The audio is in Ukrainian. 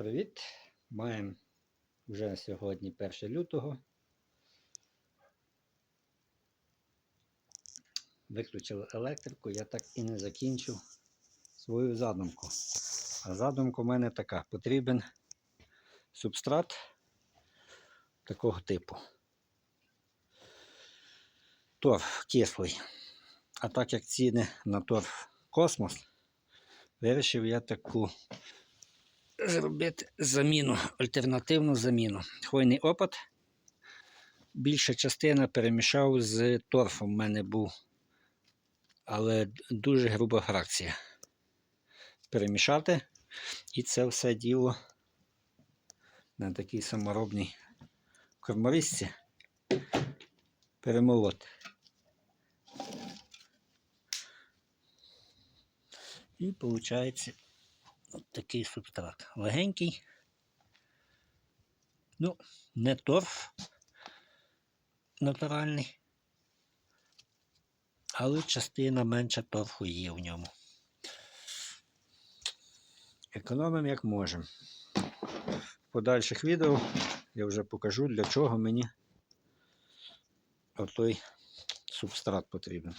Привіт! Маємо вже сьогодні 1 лютого. Виключили електрику, я так і не закінчив свою задумку. А задумка у мене така: потрібен субстрат такого типу. Торф кислий. А так як ціни на торф космос, вирішив я таку зробити заміну, альтернативну заміну. Хвойний опад. Більша частина перемішав з торфом в мене був, але дуже груба фракція. Перемішати і це все діло на такій саморобній корморізці перемолоти. І виходить От такий субстрат. Легенький. Ну, не торф натуральний. Але частина менша торфу є в ньому. Економимо як можемо. В подальших відео я вже покажу, для чого мені отой субстрат потрібен.